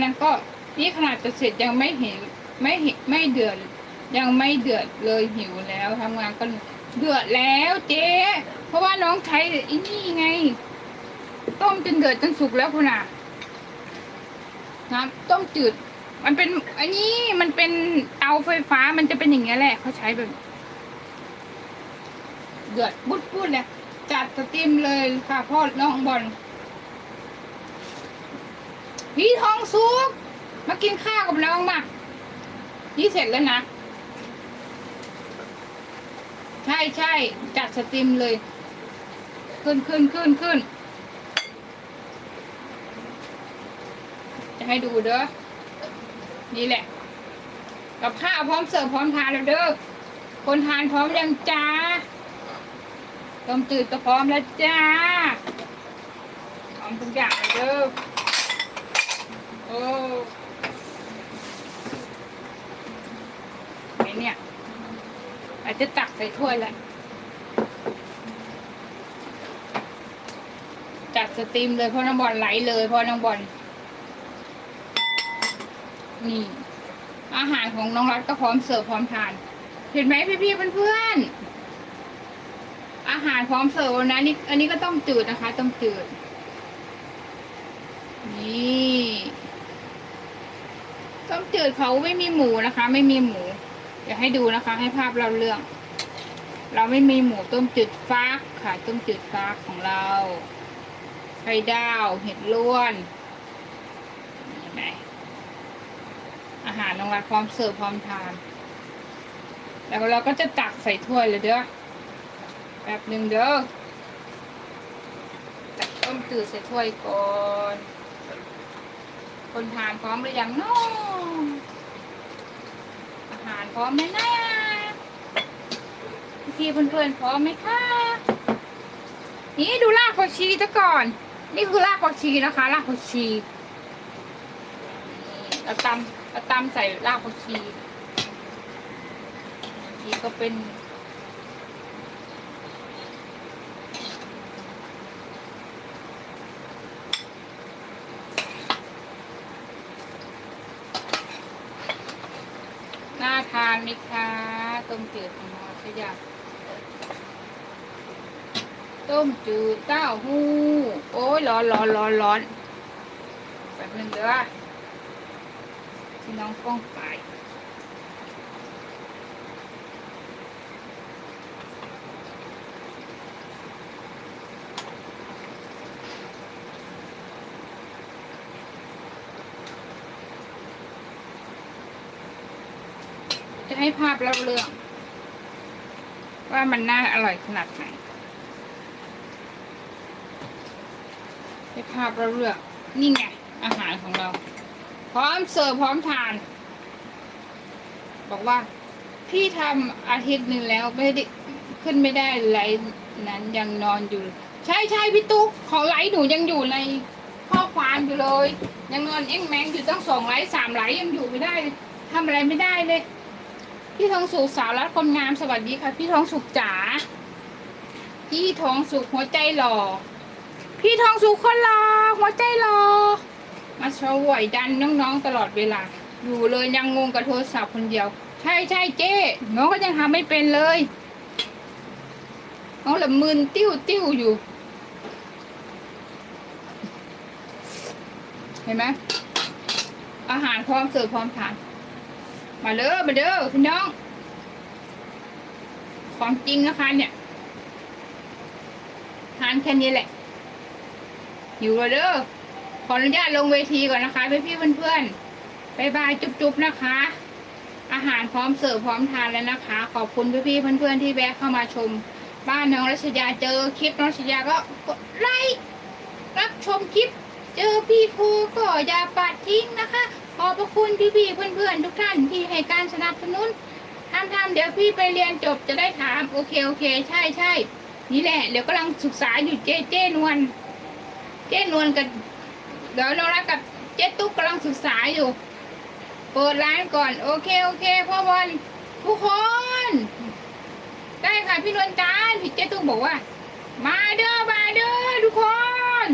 นั่นก็นี่ขนาดจะเสร็จยังไม่เห็นไม่เห็นไม่เดือดยังไม่เดือดเลยหิวแล้วทำงานก็เดือดแล้วเจ๊เพราะว่าน้องใช้อีนี่ไง ต้มจนเดือดจนสุกแล้วคุณอะน้ำต้มจืด มันเป็นอันนี้มันเป็นเตาไฟฟ้ามันจะเป็นอย่างเงี้ยแหละเขาใช้แบบ เดือดบุดบุดเลยจัดสตรีมเลยค่ะพ่อน้องบอล พี่ทองสุกมากินข้าวกับน้องมานี่เสร็จแล้วนะ ใช่ใช่จัดสตรีมเลย ขึ้นขึ้นขึ้นขึ้น จะให้ดูเด้อ นี่แหละ กับข้าวพร้อมเสิร์ฟพร้อมทานแล้วเด้อ คนทานพร้อมยังจ้าต้มจืดก็พร้อมแล้วจ้าพร้อมทุกอย่างเลยเด้อ ไอเนี่ย อาจจะตักใส่ถ้วยแหละจัดสตรีมเลยเพราะน้องบอลไหลเลยเพราะน้องบอลนี่ อาหารของน้องรัฐก็พร้อมเสิร์ฟพร้อมทาน เห็นไหมพี่ๆเพื่อนๆอาหารพร้อมเสิร์ฟนะนี่อันนี้ก็ต้มจืดนะคะ ต้มจืด นี่ ต้มจืดเขาไม่มีหมูนะคะ ไม่มีหมู เดี๋ยวให้ดูนะคะ ให้ภาพเราเรื่อง เราไม่มีหมูต้มจืดฟักค่ะต้มจืดฟักของเราไข่ดาว เห็ดล้วนเห็นอาหารนองรักพร้อมเสิร์ฟพร้อมทาน แล้วเราก็จะตักใส่ถ้วยเลยเด้อแป๊บหนึ่งเด้อตักต้มจืดใส่ถ้วยก่อน คนทานพร้อมหรือยังเนาะอาหารพร้อมไหมนะพี่เพื่อนๆพร้อมไหมคะนี่ดูรากผักชีซะก่อน นี่คือรากผักชีนะคะรากผักชีเราตำเราตำใส่รากผักชีนี่ก็เป็นาทาน ไหมคะต้มจืดมองเราใช่ยังต้มจืดเต้าหู้โอ้ยร้อนร้อนร้อนร้อนแบบนึงเด้อที่น้องป้องไป จะให้ภาพเล่าเรื่อง ว่ามันน่าอร่อยขนาดไหนให้ภาพเราเลือกนี่ไง อาหารของเรา พร้อมเสิร์ฟพร้อมทาน บอกว่า พี่ทำอาทิตย์หนึ่งแล้วไม่ได้ขึ้นไม่ได้ไลฟ์นั้นยังนอนอยู่ ใช่ใช่พี่ตุ๊กของไลฟ์หนูยังอยู่ในข้อความอยู่เลย ยังนอนเอ็งแมงอยู่ตั้งสองไลฟ์สามไลฟ์ยังอยู่ไม่ได้ทำอะไรไม่ได้เลย พี่ทองสุขสาวรัฐคนงามสวัสดีค่ะ พี่ทองสุขจ๋าพี่ทองสุขหัวใจหล่อ พี่ทองสุขคนรอหัวใจรอมาช่วยดันน้องๆตลอดเวลา อยู่เลยยังงงกับโทรศัพท์คนเดียว ใช่ใช่เจ๊น้องก็ยังทำไม่เป็นเลยน้องละมึนติ้วติ้วอยู่ เห็นไหมอาหารพร้อมเสิร์ฟพร้อมทาน มาเด้อมาเด้อพี่น้อง ของจริงนะคะเนี่ย ทานแค่นี้แหละ อยู่แล้วเด้อ ขออนุญาตลงเวทีก่อนนะคะพี่พี่เพื่อนๆบายบายจุ๊บๆนะคะ อาหารพร้อมเสิร์ฟพร้อมทานแล้วนะคะ ขอบคุณพี่พี่ๆเพื่อนๆที่แวะเข้ามาชม บ้านน้องรัชยาเจอคลิปน้องรัชยาก็กดไลค์รับชมคลิป เจอพี่ครูก็อย่าปัดทิ้งนะคะ ขอบพระคุณพี่ๆเพื่อนๆทุกท่านที่ให้การสนับสนุนทำทำๆเดี๋ยวพี่ไปเรียนจบจะได้ถาม โอเคโอเค ใช่ใช่นี่แหละ เดี๋ยวกำลังศึกษาอยู่เจเจนวลเจนวลกับเดี๋ยวน้องรักกับเจ๊ตุ๊กกำลังศึกษาอยู่ เปิดร้านก่อน โอเคโอเคพ่อบอลทุกคน ได้ค่ะพี่นวลจันพี่เจ๊ตุ๊กบอกว่า มาเด้อมาเด้อทุกคน